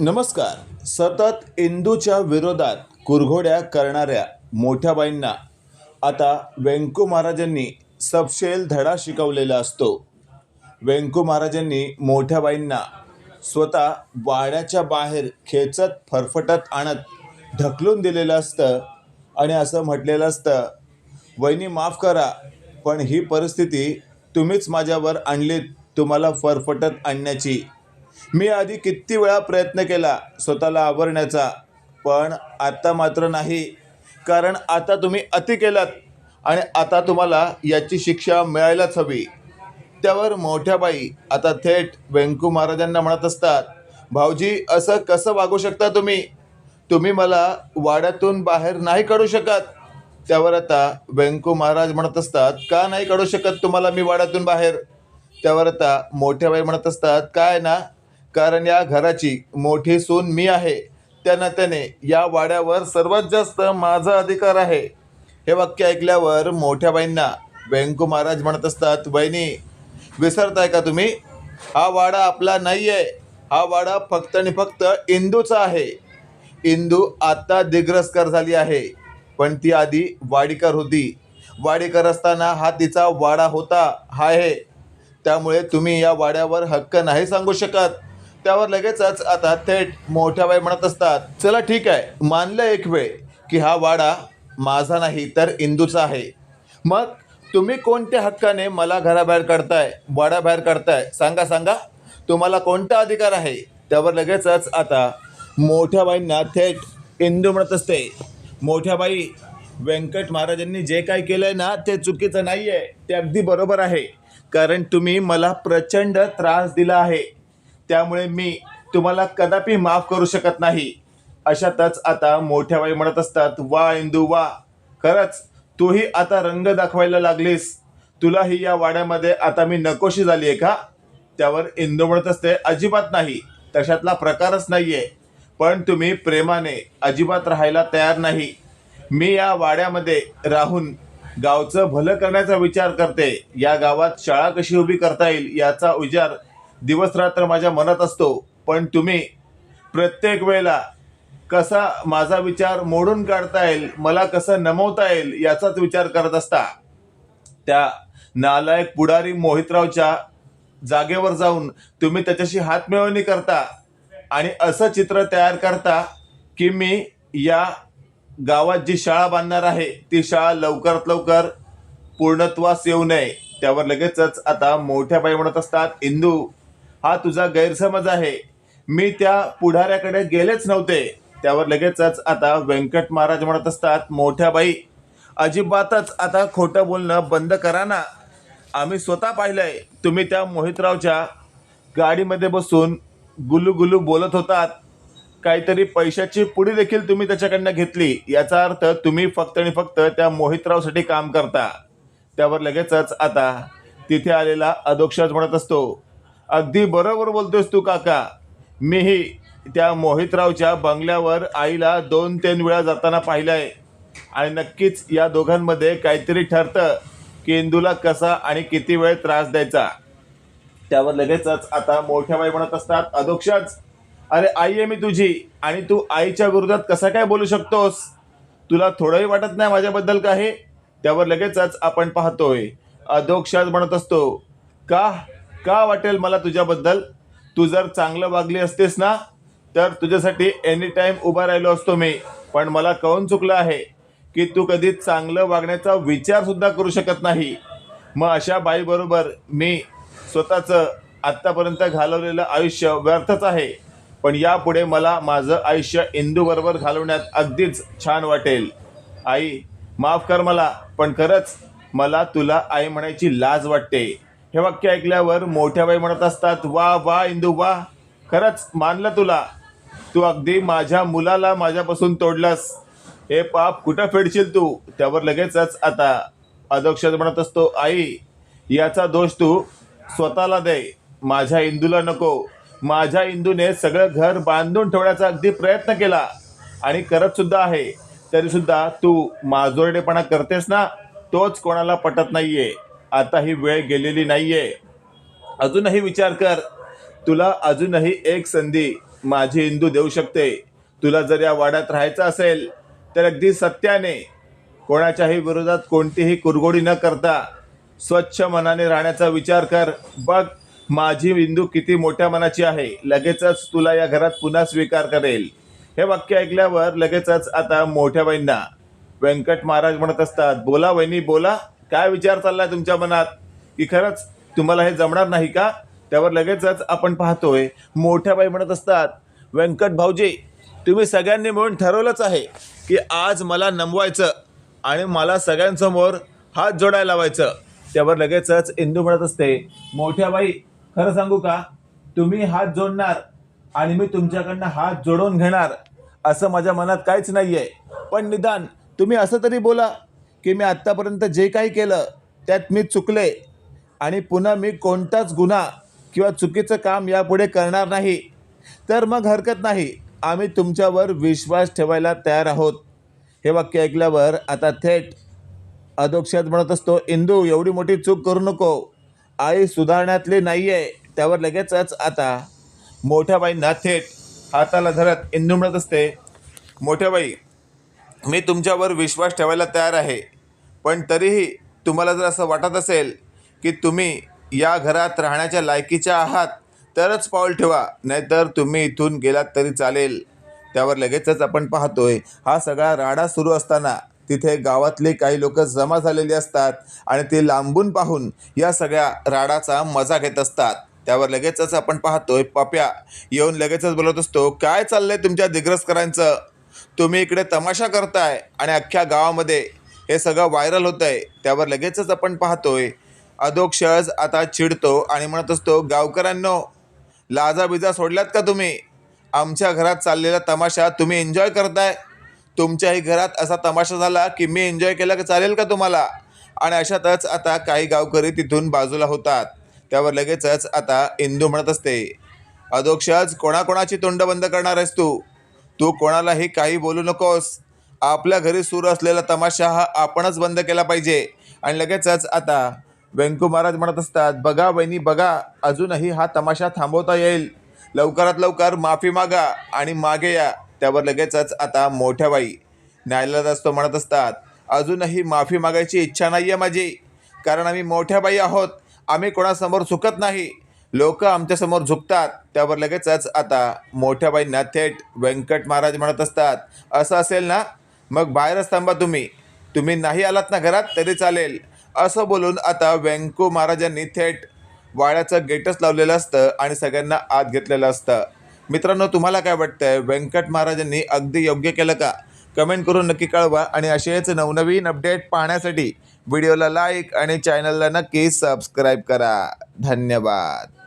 नमस्कार. सतत इंदूच्या विरोधात कुरघोड्या करणाऱ्या मोठ्याबाईंना आता व्यंकू महाराजांनी सपशेल धडा शिकवलेला असतो. व्यंकू महाराजांनी मोठ्याबाईंना स्वतः वाड्याच्या बाहेर खेचत फरफटत आणत ढकलून दिलेलं असतं आणि असं म्हटलेलं असतं वहिनी माफ करा पण ही परिस्थिती तुम्हीच माझ्यावर आणलीत तुम्हाला फरफटत आणण्याची. मी आधी किती वेळा प्रयत्न केला स्वतःला आवरण्याचा पण आता मात्र नाही. कारण आता तुम्ही अति केलात आणि आता तुम्हाला याची शिक्षा मिळायलाच हवी. त्यावर मोठ्या बाई आता थेट व्यंकू महाराजांना म्हणत असतात भाऊजी असं कसं वागू शकता तुम्ही? तुम्ही मला वाड्यातून बाहेर नाही काढू शकत. त्यावर आता व्यंकू महाराज म्हणत असतात का नाही काढू शकत तुम्हाला मी वाड्यातून बाहेर? त्यावर आता मोठ्या बाई म्हणत असतात काय ना कारण या घराची मोठी सून मी आहे. त्या नात्याने या वाड्यावर सर्वात जास्त माझा अधिकार आहे. हे वाक्य ऐकल्यावर मोठ्या बाईंना व्यंकू महाराज म्हणत असतात बहिणी विसरताय का तुम्ही? हा वाडा आपला नाही आहे हा वाडा फक्त आणि फक्त इंदूचा आहे. इंदू आत्ता दिग्रस्कर झाली आहे. पण ती आधी वाडीकर होती. वाडीकर असताना हा तिचा वाडा होता. हा. आहे त्यामुळे तुम्ही या वाड्यावर हक्क नाही सांगू शकत. त्यावर लगेचच आता थेट मोठ्या बाई म्हणत असतात चला ठीक आहे मानलं एक वेळ की हा वाडा माझा नाही तर इंदूचा आहे. मग तुम्ही कोणत्या हक्काने मला घराबाहेर काढताय वाड्याबाहेर काढताय? सांगा सांगा. तुम्हाला कोणता अधिकार आहे? त्यावर लगेचच आता मोठ्या बाईंना थेट इंदू म्हणत असते. मोठ्या बाई व्यंकट महाराजांनी जे काय केलं आहे ना ते चुकीचं नाही आहे ते अगदी बरोबर आहे. कारण तुम्ही मला प्रचंड त्रास दिला आहे. त्यामुळे मी तुम्हाला कदापि माफ करू शकत नाही. अशातच आता मोठ्या बाई म्हणत असतात वा इंदू वा. खरंच तूही आता रंग दाखवायला लागलीस. तुलाही या वाड्यामध्ये आता मी नकोशी झाली आहे का? त्यावर इंदू म्हणत असते अजिबात नाही. तशातला प्रकारच नाही आहे पण तुम्ही प्रेमाने अजिबात राहायला तयार नाही. मी या वाड्यामध्ये राहून गावचं भलं करण्याचा विचार करते. या गावात शाळा कशी उभी करता येईल याचा दिवस दिवसरात्र माझ्या मनात असतो पण तुम्ही प्रत्येक वेळेला कसा माझा विचार मोडून काढता येईल मला कसं नमवता येईल याचाच विचार करत असता त्या नालायक पुढारी मोहितरावच्या जागेवर जाऊन तुम्ही त्याच्याशी हातमिळवणी करता आणि असं चित्र तयार करता की मी या गावात जी शाळा बांधणार आहे ती शाळा लवकरात लवकर पूर्णत्वास येऊ नये. त्यावर लगेचच आता मोठ्या बाई म्हणत असतात इंदू हा तुझा गैरसमज आहे. मी त्या पुढाऱ्याकडे गेलेच नव्हते. त्यावर लगेचच आता व्यंकट महाराज म्हणत असतात मोठ्या बाई अजिबातच आता खोटं बोलणं बंद करा ना. आम्ही स्वतः पाहिलंय तुम्ही त्या मोहितरावच्या गाडीमध्ये बसून गुलू गुलू बोलत होतात. काहीतरी पैशाची पुढी देखील तुम्ही त्याच्याकडनं घेतली. याचा अर्थ तुम्ही फक्त आणि फक्त त्या मोहितरावसाठी काम करता. त्यावर लगेचच आता तिथे आलेला अधोक्षज म्हणत असतो अगदी बरोबर बोलतोस तू काका. मीही त्या मोहितरावच्या बंगल्यावर आईला दोन तीन वेळा जाताना पाहिलं आहे आणि नक्कीच या दोघांमध्ये काहीतरी ठरतं की इंदूला कसा आणि किती वेळ त्रास द्यायचा. त्यावर लगेचच आता मोठ्या बाई म्हणत असतात अधोक्षज अरे आई आहे मी तुझी आणि तू आईच्या विरोधात कसा काय बोलू शकतोस? तुला थोडंही वाटत नाही माझ्याबद्दल काही? त्यावर लगेचच आपण पाहतोय. अधोक्षज म्हणत असतो का? का वाटेल मला तुझ्याबद्दल? तू जर चांगलं वागली असतेस ना तर तुझ्यासाठी एनी टाईम उभा राहिलो असतो मी. पण मला कळून चुकलं आहे की तू कधी चांगलं वागण्याचा विचारसुद्धा करू शकत नाही. मग अशा बाईबरोबर मी स्वतःचं आत्तापर्यंत घालवलेलं आयुष्य व्यर्थच आहे. पण यापुढे मला माझं आयुष्य इंदूबरोबर घालवण्यात अगदीच छान वाटेल. आई माफ कर मला पण खरंच मला तुला आई म्हणायची लाज वाटते. हे वाक्य ऐकल्यावर मोठ्या बाई म्हणत असतात वा वा इंदू वा खरंच मानलं तुला. तू अगदी माझ्या मुलाला माझ्यापासून तोडलंस. हे पाप कुठं फेडशील तू? त्यावर लगेचच आता अधोक्षर म्हणत असतो आई याचा दोष तू स्वतःला दे. माझ्या इंदूला नको. माझ्या इंदूने सगळं घर बांधून ठेवण्याचा अगदी प्रयत्न केला आणि करत सुद्धा आहे. तरी सुद्धा तू माजोरडेपणा करतेस ना तोच कोणाला पटत नाहीये. आता ही वेळ गेलेली नाहीये. अजूनही विचार कर. तुला अजूनही एक संधी माझी इंदू देऊ शकते. तुला जर या वाड्यात राहायचं असेल तर अगदी सत्याने कोणाच्याही विरोधात कोणतीही कुरगोडी न करता स्वच्छ मनाने राहण्याचा विचार कर. बघ माझी इंदू किती मोठ्या मनाची आहे. लगेचच तुला या घरात पुन्हा स्वीकार करेल. हे वाक्य ऐकल्यावर लगेचच आता मोठ्या बहिणींना व्यंकट महाराज म्हणत असतात बोला वहिनी बोला. काय विचार चाललाय तुमच्या मनात? की खरंच तुम्हाला हे जमणार नाही का? त्यावर लगेचच आपण पाहतोय. मोठ्या बाई म्हणत असतात व्यंकट भाऊजी तुम्ही सगळ्यांनी मिळून ठरवलंच आहे की आज मला नमवायचं आणि मला सगळ्यांसमोर हात जोडायला लावायचं. त्यावर लगेचच इंदू म्हणत असते मोठ्या बाई खरं सांगू का? तुम्ही हात जोडणार आणि मी तुमच्याकडनं हात जोडून घेणार असं माझ्या मनात काहीच नाही आहे पण निदान तुम्ही असं तरी बोला की मी आत्तापर्यंत जे काही केलं त्यात मी चुकले. आणि पुन्हा मी कोणताच गुन्हा किंवा चुकीचं काम यापुढे करणार नाही. तर मग हरकत नाही. आम्ही तुमच्यावर विश्वास ठेवायला तयार आहोत. हे वाक्य ऐकल्यावर आता थेट अधोक्षात म्हणत असतो इंदू एवढी मोठी चूक करू नको. आई सुधारण्यातली नाही आहे त्यावर लगेचच आता मोठ्या बाईंना थेट हाताला धरत इंदू म्हणत असते मोठ्या बाई मी तुमच्यावर विश्वास ठेवायला तयार आहे. पण तरीही तुम्हाला जर असं वाटत असेल की तुम्ही या घरात राहण्याच्या लायकीच्या आहात तरच पाऊल ठेवा. नाहीतर तुम्ही इथून गेलात तरी चालेल. त्यावर लगेचच आपण पाहतोय. हा सगळा राडा सुरू असताना तिथे गावातले काही लोक जमा झालेली असतात आणि ते लांबून पाहून या सगळ्या राडाचा मजा घेत असतात. त्यावर लगेचच आपण पाहतोय. पप्या येऊन लगेचच बोलत असतो काय चाललंय तुमच्या दिग्रसकरांचं? तुम्ही इकडे तमाशा करताय आणि अख्ख्या गावामध्ये हे सगळं व्हायरल होत आहे त्यावर लगेचच आपण पाहतोय. अधोक्षज आता चिडतो आणि म्हणत असतो गावकऱ्यांनो लाजाबिजा सोडल्यात का तुम्ही? आमच्या घरात चाललेला तमाशा तुम्ही एन्जॉय करताय? तुमच्याही घरात असा तमाशा झाला की मी एन्जॉय केला की चालेल का तुम्हाला? आणि अशातच आता काही गावकरी तिथून बाजूला होतात. त्यावर लगेचच आता इंदू म्हणत असते अधोक्षज कोणाकोणाची तोंड बंद करणार आहेस तू? तू कोणालाही काही बोलू नकोस. आपल्या घरी सुरू असलेला तमाशा हा आपणच बंद केला पाहिजे. आणि लगेचच आता व्यंकू महाराज म्हणत असतात बघा बहिणी बघा अजूनही हा तमाशा थांबवता येईल. लवकरात लवकर माफी मागा आणि मागे या. त्यावर लगेचच आता मोठ्या बाई न्यायालयात असतो म्हणत असतात अजूनही माफी मागायची इच्छा नाही आहे माझी. कारण आम्ही मोठ्या बाई आहोत. आम्ही कोणासमोर चुकत नाही. लोक आमच्यासमोर झुकतात त्यावर लगेचच आता मोठ्याबाईंना थेट व्यंकट महाराज म्हणत असतात. असं असेल ना? मग बाहेरच थांबा तुम्ही. तुम्ही नाही आलात ना घरात? तरी चालेल. असं बोलून आता व्यंकू महाराजांनी थेट वाड्याचं गेटच लावलेलं असतं आणि सगळ्यांना आत घेतलेलं असतं. मित्रांनो तुम्हाला काय वाटतंय? व्यंकट महाराजांनी अगदी योग्य केलं का? कमेंट करून नक्की कळवा आणि असेच नवनवीन अपडेट पाहण्यासाठी व्हिडिओला लाईक आणि चॅनलला नक्की सबस्क्राईब करा. धन्यवाद.